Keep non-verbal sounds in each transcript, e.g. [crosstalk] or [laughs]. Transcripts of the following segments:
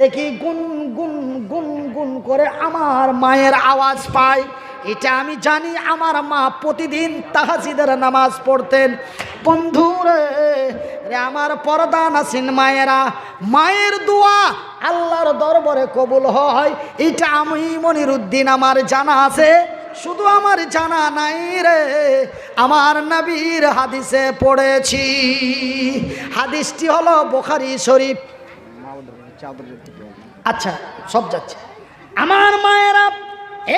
দেখি গুন গুন গুন গুন করে আমার মায়ের আওয়াজ পাই। এটা আমি জানি আমার মা প্রতিদিন তাহাজিদের নামাজ পড়তেন। বন্ধুরে, রে আমার পর্দা নাসিন মায়েরা, মায়ের দোয়া আল্লাহর দরবারে কবুল হয়। এটা আমি মনির উদ্দিন আমার জানা আছে। শুধু আমার জানা নাই রে, আমার নবীর হাদিসে পড়েছি। হাদিসটি হলো বোখারি শরীফ। আচ্ছা সব যাচ্ছে। আমার মায়েরা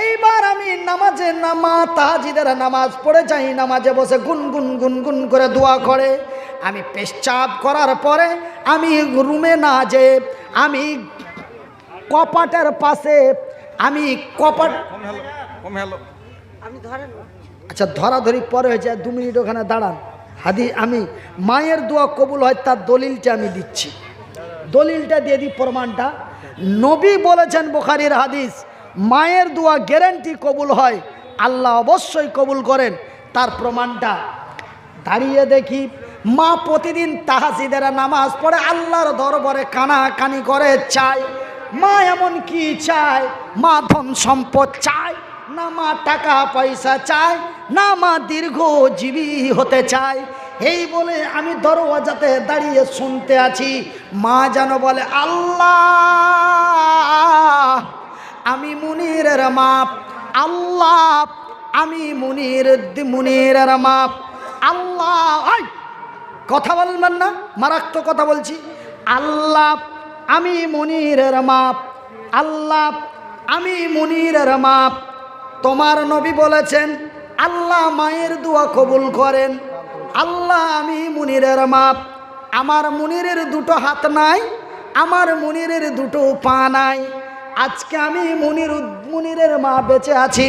এইবার আমি নামাজে নামা তাহাজিদের নামাজ পড়ে যাই নামাজে বসে গুন গুন গুন গুন করে দোয়া করে। আমি পেশাব করার পরে আমি রুমে না যে আমি কপাটের পাশে আমি কপাট আচ্ছা ধরাধরি পরে হয়েছে দু মিনিট ওখানে দাঁড়ান। হাদি আমি মায়ের দোয়া কবুল হয় তার দলিলটা আমি দিচ্ছি। দলিলটা দিয়ে দিই প্রমাণটা। নবী বলেছেন বোখারির হাদিস, মায়ের দোয়া গ্যারেন্টি কবুল হয়, আল্লাহ অবশ্যই কবুল করেন, তার প্রমাণটা। দাঁড়িয়ে দেখি, মা প্রতিদিন তাহাসিদেরা নামাজ পড়ে, আল্লাহর দরবারে কানা কানি করে, চায়, মা এমন কি চায়? মা ধন সম্পদ চায়, না মা টাকা পয়সা চায়, না মা দীর্ঘজীবী হতে চায়। এই বলে আমি দরওয়াজাতে দাঁড়িয়ে শুনতে আছি। মা যেন বলে, আল্লাহ, আমি মুনিরের মাপ। আল্লাহ, আমি মুনির মুনিরের মাপ। আল্লাহ! কথা বলবেন না, মারাত্মক কথা বলছি। আল্লাহ, আমি মনিরের মাপ। আল্লাহ, আমি মনিরের মাপ। তোমার নবী বলেছেন, আল্লাহ মায়ের দোয়া কবুল করেন। আল্লাহ আমি মুনিরের মাপ। আমার মুনিরের দুটো হাত নাই আমার মুনিরের দুটো পা নাই। আজকে আমি মুনির মুনিরের মা বেঁচে আছি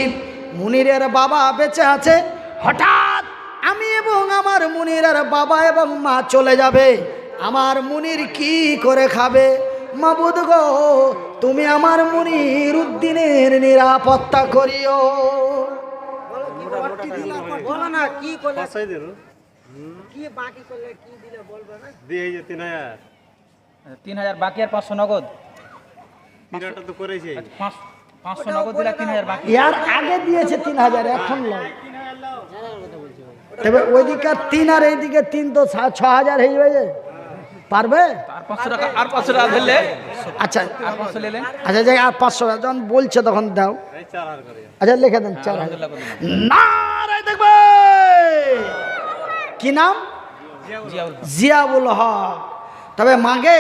মুনিরের বাবা বেঁচে আছে। হঠাৎ আমি এবং আমার মুনিরের বাবা এবং মা চলে যাবে। আমার মুনির কি করে খাবে? মাবুদ গো তুমি আমার মুনির উদ্দিনের নিরাপত্তা করিও। বলো না কি কি বাকি করলে কি দিলে বলবে না? দিয়ে যে তিন হাজার। তিন হাজার বাকি আর পাঁচশো নগদ। তিনটা তো করেছে। আচ্ছা, পাঁচশো নগদ দিলে তিন হাজার বাকি। ইয়ার আগে দিয়েছে তিন হাজার এখন নয়। তবে ওইদিকে তিন আর এইদিকে তিন তো সা- ছ হাজার হয়ে যাবে। পারবে? আচ্ছা। আর পাঁচশো আচ্ছা যাই আর পাঁচশো টাকা যখন বলছে তখন দাও। আচ্ছা লিখে দেন চার হাজার। না দেখবে! কি নাম? জিয়াউল হক। তবে মাগে,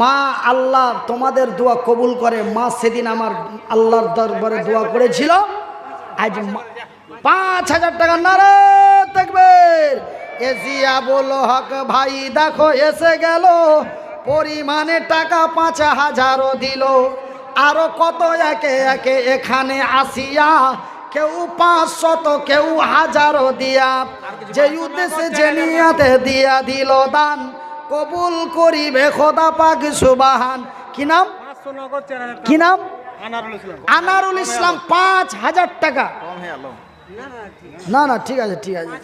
মা আল্লাহ তোমাদের দোয়া কবুল করে। মা সেদিন আমার আল্লাহর দরবারে দোয়া করেছিল। আজ পাঁচ হাজার টাকা নারে দেখবে এ জিয়াবুল হক ভাই, দেখো এসে গেল। পরিমাণে টাকা পাঁচ হাজারও দিল। আরও কত একে একে এখানে আসিয়া কেউ পাঁচশত কেউ হাজারও দিয়া। যে উদ্দেশ্যে যে নিয়াতে দিয়া দিল। দান কবুল করিবে খোদা পাক সুবাহান। কি নাম? কি নাম? আনারুল ইসলাম। পাঁচ হাজার টাকা। কম না না ঠিক আছে ঠিক আছে।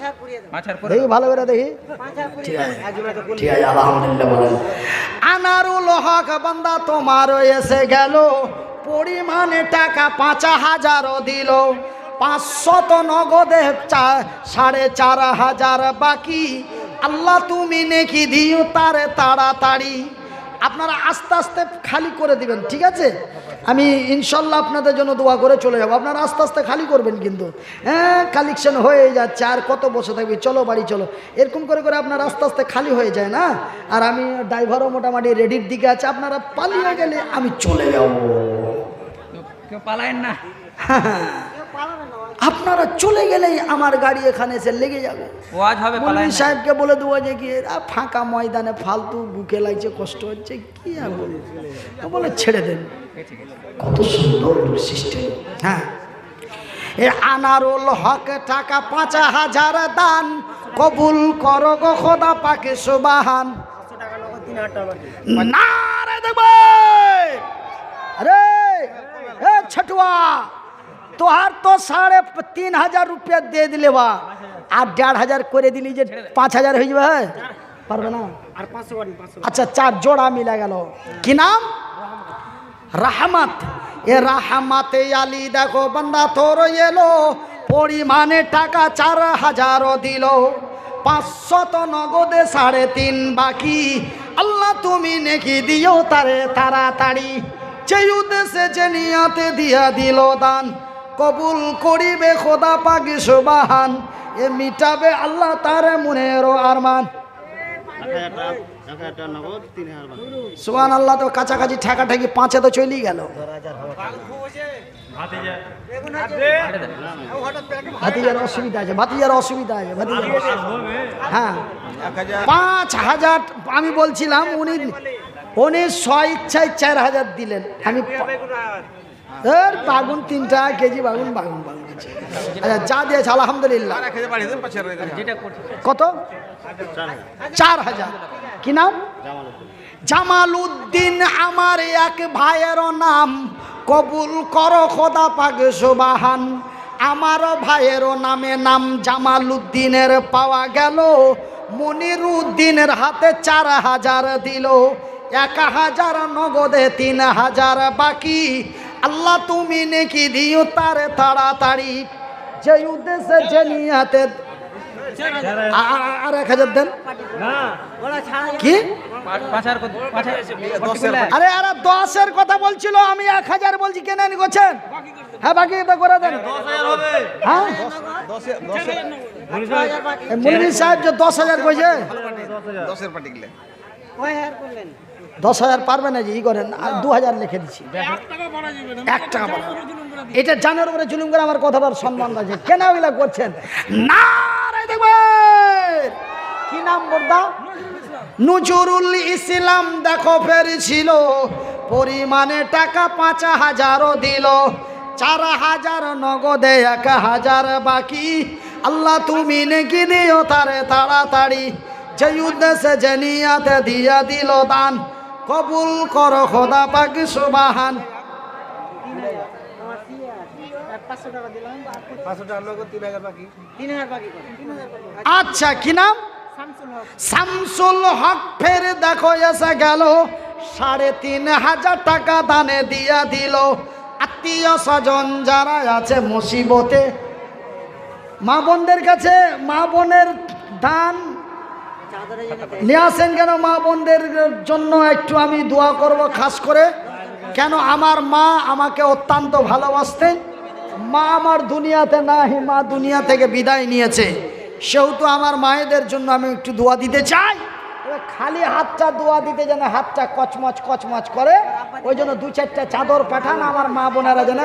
দেখি ভালো করে দেখি। ঠিক আছে। আলহামদুলিল্লাহ বলেন। আনারুল হক বান্দা তোমার এসে গেল। পরিমাণে টাকা পাঁচ হাজারও দিল। পাঁচশত নগদে চা- সাড়ে চার হাজার বাকি। আল্লাহ তুমি নেকি দিও তারে তাড়াতাড়ি। আপনারা আস্তে আস্তে খালি করে দিবেন ঠিক আছে? আমি ইনশাল্লাহ আপনাদের জন্য দোয়া করে চলে যাব। আপনারা আস্তে আস্তে খালি করবেন কিন্তু। হ্যাঁ কালেকশন হয়ে যাচ্ছে আর কত বসে থাকবি? চলো বাড়ি চলো। এরকম করে করে আপনার আস্তে আস্তে খালি হয়ে যায় না? আর আমি ড্রাইভারও মোটামুটি রেডির দিকে আছে। আপনারা পালিয়ে গেলে আমি চলে যাব। কেউ- পালায়েন না। [laughs] আপনারা চলে গেলেই আমার গাড়ি এখানে এসে লেগে যাবে। ওয়াজ হবে মৌলভী সাহেবকে বলে দেবো যে কি ফাঁকা ময়দানে ফালতু বুকে লাগছে কষ্ট হচ্ছে কি আর? বলে ছেড়ে দেন। কত সুন্দর সিস্টেম হ্যাঁ। এ আনারুল হক টাকা পাঁচ হাজার দান কবুল করো গো খোদা পাকে সুবাহান। না রে দেখবে আরে এ ছটুয়া! তোহার তো সাড়ে তিন হাজার রুপিয়া দিয়ে দিলে বা আর দেড় হাজার করে দিলি যে পাঁচ হাজার হয়ে যাবে পারবে না আচ্ছা চার জোড়া মিলা গেল কি নাম রাহমাত এ রাহমাতে আলী দেখো বান্দা তোর এলো পরিমাণে টাকা চার হাজারও দিল পাঁচশত নগদে সাড়ে তিন বাকি আল্লাহ তুমি নেকি দিও তারে তাড়াতাড়ি যে উদ্দেশ্যে যে নিয়াতে দিয়া দিল দান কবুল করিবে, খোদা পাগি সুবাহান। এ মিটাবে আল্লাহ তার মনেরও আরমান। সুবান আল্লাহ তো কাছাকাছি ঠেকা ঠেকি পাঁচে তো চলেই গেল। ভাতিজার অসুবিধা আছে, ভাতিজার অসুবিধা হ্যাঁ। পাঁচ হাজার, আমি বলছিলাম, উনি উনি স্ব ইচ্ছায় চার হাজার দিলেন। আমি এর বাগুন তিন টাকা কেজি বাগুন বাগুন বাগুন আচ্ছা যা দিয়েছে আলহামদুলিল্লাহ। কত? চার হাজার। কি নাম? জামাল উদ্দিন আমার এক ভাইয়ের নাম। কবুল কর খোদা পাগে সুবাহান। আমার ভাইয়ের নামে নাম জামাল উদ্দিনের পাওয়া গেল। মনির উদ্দিনের হাতে চার হাজার দিল। এক হাজার নগদে তিন হাজার বাকি। আল্লাহ তুমি নাকি দিও তারে তাড়াতাড়ি। যে উদ্দেশ্যে যে নিয়াতে আর এক হাজার দেন। কি? আরে আরে দশের কথা বলছিল আমি এক হাজার বলছি কেন করছেন হ্যাঁ বাকি এটা করে দেন। হ্যাঁ? এ সাহেব যে দশ হাজার কইছে? হাজার করলেন? দশ হাজার পারবে না যে ই করেন আর দু হাজার লিখে দিচ্ছি এক টাকা। এটা জানার উপরে জুলুম করে আমার কথাটার সম্মান আছে কেন ওইগুলা করছেন। না দেখবেন কি নাম বর্দা? নজরুল ইসলাম দেখো ফেরছিল পরিমাণে টাকা পাঁচ হাজারও দিল। চার হাজার নগদে এক হাজার বাকি। আল্লাহ তুমি নাকি দিও তারে তাড়াতাড়ি। যে উদ্দেশ্যে যে নিয়াতে দিয়া দিল দান। কবুল কর খোদা পাকি সুবাহান। আচ্ছা কি নাম? শামসুল হক ফের দেখো এসে গেল। সাড়ে তিন হাজার টাকা দানে দিয়া দিল। আত্মীয় স্বজন যারা আছে মুসিবতে। মা বোনদের কাছে মা বোনের দান নিয়ে আসেন কেন মা বোনদের জন্য একটু আমি দোয়া করব খাস করে। কেন আমার মা আমাকে অত্যন্ত ভালোবাসতেন। মা আমার দুনিয়াতে নাই, মা দুনিয়া থেকে বিদায় নিয়েছে। সেহেতু আমার মায়েদের জন্য আমি একটু দোয়া দিতে চাই। খালি হাতটা দোয়া দিতে যেন হাতটা কচমচ কচমচ করে, ওই জন্য দু চারটা চাদর পাঠান আমার মা বোনেরা যেন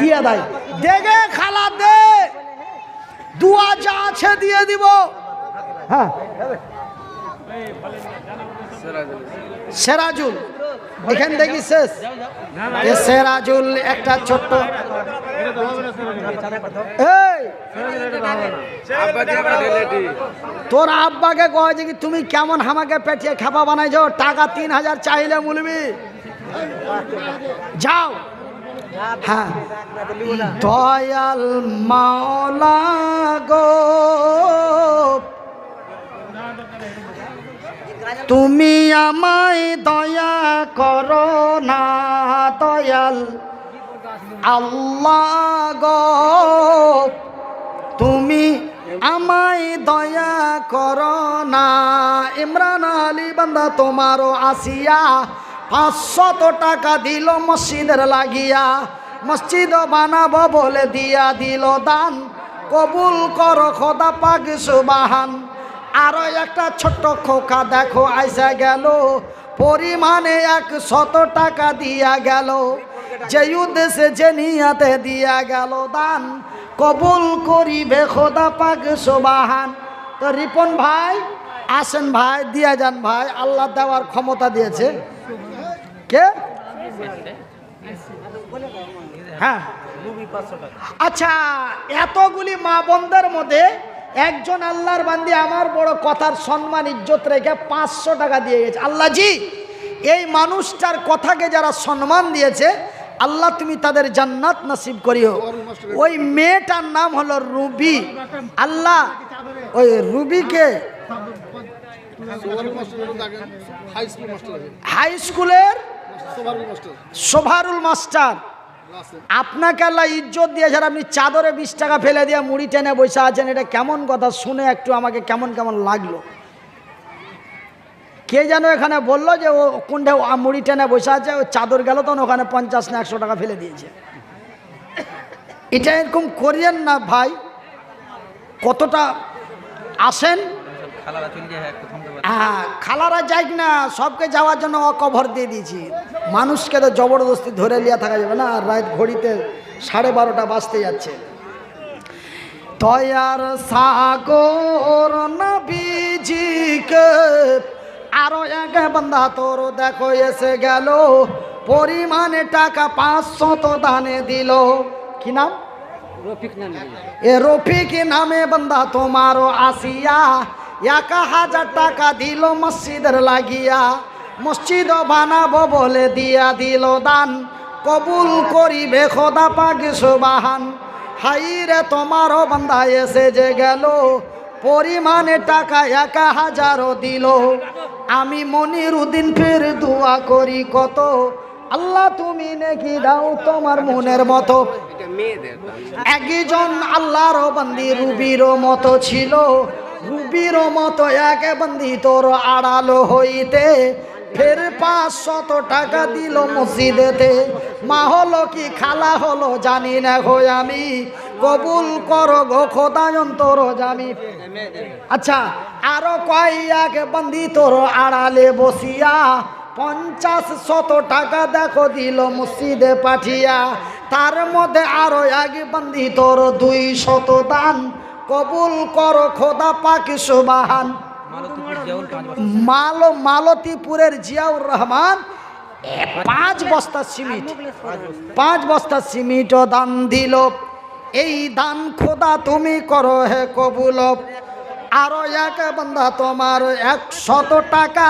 দিয়ে দেয়। দেখে খালা দে। দোয়া যা আছে দিয়ে দিব। হ্যাঁ। সেরাজুল। এখান থেকে শেষ। সেরাজুল একটা ছোট্ট তোর আব্বাকে কয় যে কি তুমি কেমন আমাকে পেটিয়ে খাপা বানাইছো? টাকা তিন হাজার চাইলে মুলবি। যাও। হ্যাঁ। দয়াল মাওলা গো। তুমি আমায় দয়া করো না, দয়াল। আল্লাহ গো, তুমি আমায় দয়া করো না। ইমরান আলী, বান্দা, তোমারও আসিয়া পাঁচশত টাকা দিল মসজিদের লাগিয়া। মসজিদ বানাবো বলে দিয়া দিল দান। কবুল করো খোদা পাক, সুবাহান। আরও একটা ছোট্ট খোকা দেখো, আইসা গেল। পরিমাণে এক শত টাকা দিয়া গেল। যে উদ্দেশ্যে যে নিয়াতে দিয়া গেল দান, কবুল করিবে খোদা পাক সুবাহান। তো রিপন ভাই, আসেন ভাই, দিয়া যান ভাই, আল্লাহ দেওয়ার ক্ষমতা দিয়েছে। কে? হ্যাঁ। আচ্ছা এতগুলি মা বোনদের মধ্যে একজন আল্লাহর বান্দি আমার বড় কথার সম্মান ইজ্জত রেখে পাঁচশো টাকা দিয়ে গেছে। আল্লাহ জি এই মানুষটার কথাকে যারা সম্মান দিয়েছে আল্লাহ তুমি তাদের জান্নাত নসিব করিও। ওই মেয়েটার নাম হলো রুবি। আল্লাহ ওই রুবিকে হাই স্কুলের সোভারুল মাস্টার। আপনাকে আল্লাহ ইজ্জত দিয়েছেন আপনি চাদরে বিশ টাকা ফেলে দিয়ে মুড়ি টেনে বসে আছেন, এটা কেমন কথা? শুনে একটু আমাকে কেমন কেমন লাগল? কে যেন এখানে বলল যে ও কোনটা মুড়ি টেনে বসে আছে, ও চাদর গেল তখন ওখানে পঞ্চাশ না একশো টাকা ফেলে দিয়েছে। এটা এরকম করিয়েন না ভাই। কতটা আসেন? হ্যাঁ খালারা যাই না সবকে যাওয়ার জন্য কভার দিয়ে দিয়েছি। মানুষকে তো জবরদস্তি ধরে নিয়ে থাকা যাবে না আর রাত ঘড়িতে সাড়ে বারোটা বাজতে যাচ্ছে। তয়ার সাগর নবীজিকে আরও এক বান্দা তোর দেখো এসে গেল। পরিমাণে টাকা পাঁচশো তো দানে দিল। কি নাম? রফিক নামে। এ রফিক নামে বান্দা তোমারও আসিয়া এক হাজার টাকা দিল মসজিদের লাগিয়া মসজিদ বানাবো বলে দিয়া দিল দান। কবুল করিবে খোদা পাক সুবাহান। হাই রে তোমারও বান্দা এসে যে গেল পরিমাণে টাকা এক হাজারও দিল। আমি মনির উদ্দিন ফের দোয়া করি কত? আল্লাহ তুমি নাকি দাও তোমার মনের মতো। একজন আল্লাহর বান্দি রুবির মতো ছিল। রুবির মতো এক বন্দি তোর আড়ালো হইতে। ফের পাঁচশত টাকা দিল মসজিদেতে। মা হলো কি, খালা হলো জানি না হই আমি। কবুল কর গো তোর জামি। আচ্ছা আরও কয়েক বান্দি তোর আড়ালে বসিয়া। পঞ্চাশ শত টাকা দেখো দিল মসজিদে পাঠিয়া। তার মধ্যে আরও এক বান্দি তোর দুই শত দান। কবুল করো খোদা পাকি সুবাহান। মাল মালতীপুরের জিয়াউর রহমান পাঁচ বস্তা সিমিট পাঁচ বস্তা সিমিটও দান দিল। এই দান খোদা তুমি করো হে কবুল। আরও এক বন্ধা তোমার একশত টাকা।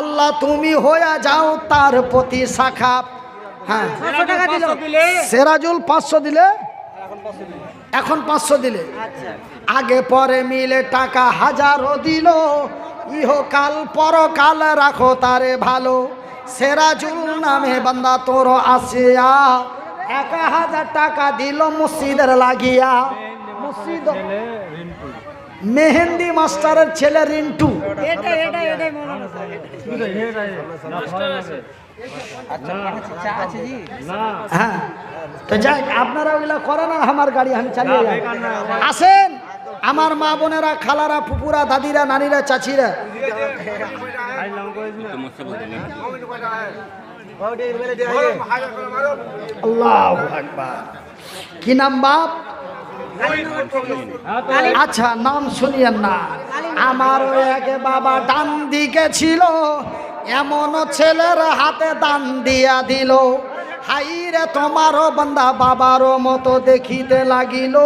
আল্লাহ তুমি হয়ে যাও তার প্রতি শাখা। হ্যাঁ। সেরাজুল পাঁচশো দিলে? এখন পাঁচশো দিলে। আগে পরে মিলে টাকা হাজারও দিল। ইহকাল পরকাল রাখো তারে ভালো। সেরাজুল নামে বান্দা তোর আসিয়া। এক হাজার টাকা দিল মসজিদের লাগিয়া। মসজিদ মেহেন্দি মাস্টারের ছেলে রিন্টু। হ্যাঁ। তো যাই আপনারা ওগুলা করেন আর আমার গাড়ি আমি চালিয়ে যাই। আসেন। আমার মা বোনেরা খালারা ফুপুরা দাদিরা নানিরা চাচিরা। আল্লাহ কি নাম বাপ? আচ্ছা নাম শুনিয়েন না। আমার এক বাবা ডান দিকে ছিল। এমন ছেলের হাতে দান দিয়া দিল। হাই রে তোমারও বান্দা বাবারও মতো দেখিতে লাগিল।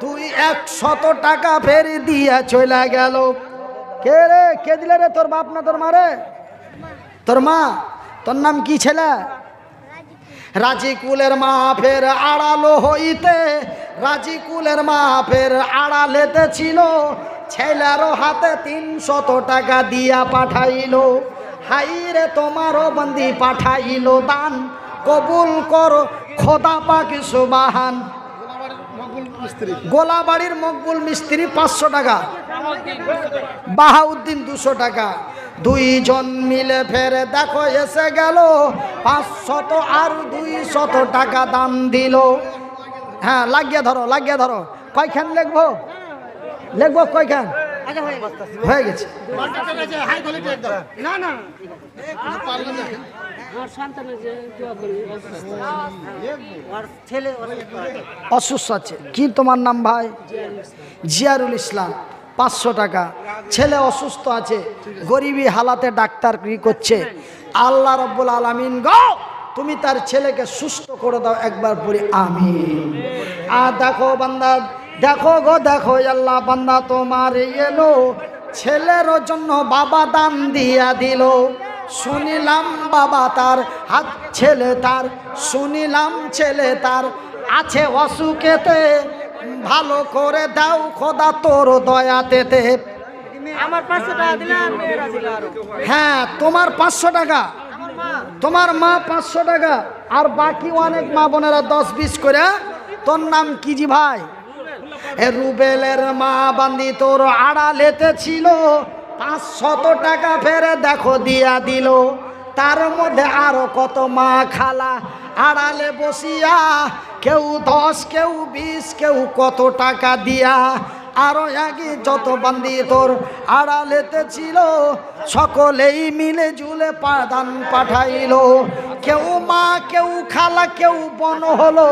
তুই একশত টাকা ফেরি দিয়া চলে গেল। কে রে? কে দিলে রে তোর বাপ না তোর মারে তোর মা? তোর নাম কি ছেলে? রাজিকুলের মা ফের আড়ালো হইতে, রাজিকুলের মা ফের আড়ালেতে ছিল। ছেলেরও হাতে তিনশত টাকা দিয়া পাঠাইলো। হাই রে তোমারও বন্দি পাঠাইলো দান। কবুল করো, খোদা পাকি সুবাহান। গোলাবাড়ির মকবুল মিস্ত্রি পাঁচশো টাকা, বাহাউদ্দিন দুশো টাকা। দুইজন মিলে ফেরে দেখো এসে গেল, পাঁচশত আর দুই শত টাকা দান দিল। হ্যাঁ লাগিয়ে ধরো লাগিয়ে ধরো। কয়খান লিখব? লিখব কয়খান? হয়ে গেছে। অসুস্থ। আছে। কি তোমার নাম ভাই? জিয়ারুল ইসলাম পাঁচশো টাকা। ছেলে অসুস্থ আছে গরিবী হালাতে ডাক্তার কি করছে? আল্লাহ রব্বুল আলমিন গো তুমি তার ছেলেকে সুস্থ করে দাও একবার পরে আমিন। আর দেখো বান্দা দেখো গো দেখো আল্লাহ বান্দা তোমার এলো। ছেলের জন্য বাবা দান দিয়া দিল। শুনিলাম বাবা তার হাত ছেলে তার শুনিলাম ছেলে তার আছে অসুখেতে। ভালো করে দাও খোদা তোর দয়াতেতে। আমার পাঁচশো টাকা দিলাম হ্যাঁ তোমার পাঁচশো টাকা। তোমার মা পাঁচশো টাকা। আর বাকি অনেক মা বোনেরা দশ বিশ করে। তোর নাম কি জি ভাই? রুবেলের মা বান্দি তোর আড়ালেতে ছিল, পাঁচশত টাকা ফেরে দেখো দিয়া দিল। তার মধ্যে আরও কত মা খালা, আড়ালে বসিয়া কেউ দশ, কেউ বিশ, কেউ কত টাকা দিয়া আরও আগে যত বান্দি তোর আড়ালেতে ছিল, সকলেই মিলে জুলে পাদান পাঠাইলো। কেউ মা, কেউ খালা, কেউ বন হলো,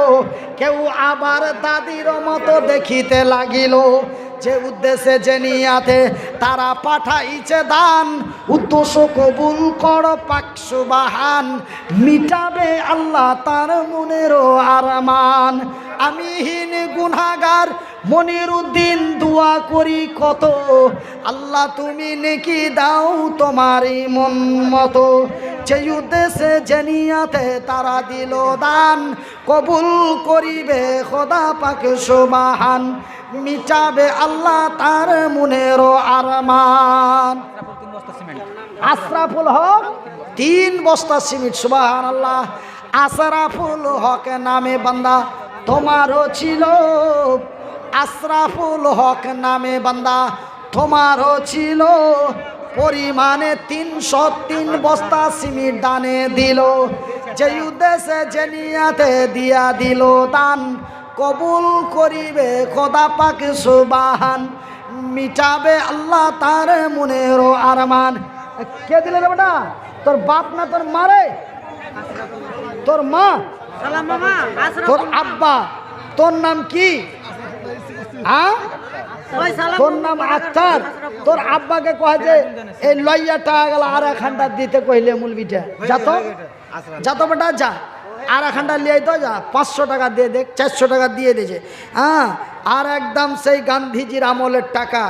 কেউ আবার দাদির মতো দেখিতে লাগিল। যে উদ্দেশ্যে যে নিয়াতে তারা পাঠাইছে দান, উদ্দেশ্য কবুল কর পাকশু বাহান মিটাবে আল্লাহ তার মনেরও আরমান। আমি হীন গুনাগার মনির উদ্দিন দোয়া করি কত? আল্লাহ তুমি নেকি দাও তোমারই মন মতো। যে উদ্দেশ্যে জেনিয়াতে তারা দিল দান, কবুল করিবে খোদা পাকে সুবাহান। মিটাবে আল্লাহ তার মনেরও আরমান। আশরাফুল হক? তিন বস্তা সিমেন্ট সুবাহান আল্লাহ আশরাফুল হক নামে বান্দা। তোমারও ছিল আশরাফুল হক নামে বান্দা। তোমারও ছিল পরিমাণে তিনশো তিন বস্তা সিমেন্ট দানে দিল। যে উদ্দেশ্যে যে নিয়াতে দিয়া দিল দান, কবুল করিবে খোদা পাক সুবাহান। মিটাবে আল্লাহ তার মনের আরমান। কে দিলে রে বেটা? তোর বাপ না তোর মারে তোর মা? তোর আব্বা তোর নাম কি? হ্যাঁ? তোর নাম আক্তার। তোর আব্বাকে কয় যে এই লইয়া টাকা গেল আর এক ঘণ্টা দিতে কইলে মুলবিটা যা তো যা তো বেটা যা। আর এক ঘণ্টা লিয়ে তো যা। পাঁচশো টাকা দিয়ে দেখ চারশো টাকা দিয়ে দিয়েছে হ্যাঁ? আর একদম সেই গান্ধীজির আমলের টাকা।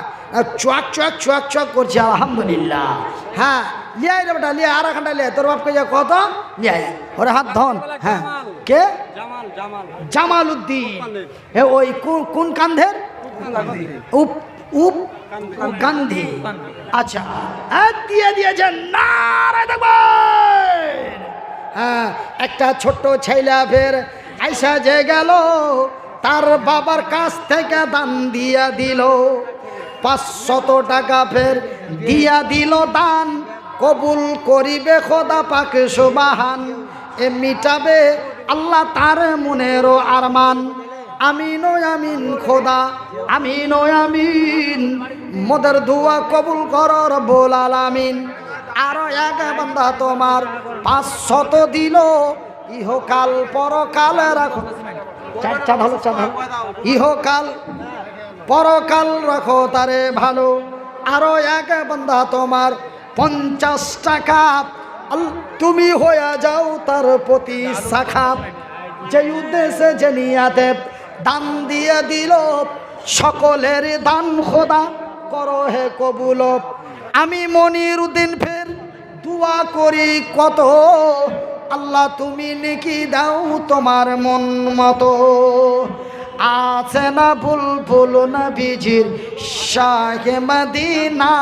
চুয়াক চুয়াক চুয়াক চুয়াক করছে আলহামদুলিল্লাহ। হ্যাঁ? লিয়ে রে বেটা লিয়ে আর এক ঘণ্টা লিয়ে তোর বাপকে যা কত? লিয়ে আয়। ওরে হাত ধন। হ্যাঁ। কে? জামাল উদ্দিন এ ওই কোন- কোন কান্ধের উপ উপ গান্ধী। আচ্ছা। হ্যাঁ দিয়ে দিয়েছেন নারায় হ্যাঁ একটা ছোট্ট ছেলে ফের আইসা যে গেল তার বাবার কাছ থেকে দান দিয়া দিল। পাঁচশত টাকা ফের দিয়া দিল দান। কবুল করিবে খোদা পাকে সুবাহান। এ মিটাবে আল্লাহ তার মনেরও আরমান। আমিন ও আমিন খোদা, আমিন ও আমিন। মোদের দুয়া কবুল করর বোল আলামিন। আরও এক বান্দা তোমার পাঁচশত দিল। ইহকাল পরকাল রাখো। চার চাঁদ হলো চাঁদ হলো। ইহকাল পরকাল রাখো তারে ভালো। আরও এক বান্দা তোমার পঞ্চাশ টাকা। তুমি হয়ে যাও তার প্রতি শাখা। যে উদ্দেশ্যে যে নিয়াতে দান দিয়ে দিল, সকলের দান খোদা করো হে কবুল। আমি মনির উদ্দিন ফের দুয়া করি কত। আল্লাহ তুমি নেকি দাও তোমার মন মতো। আছে না বুলবুল না বিজির শাহে মদিনা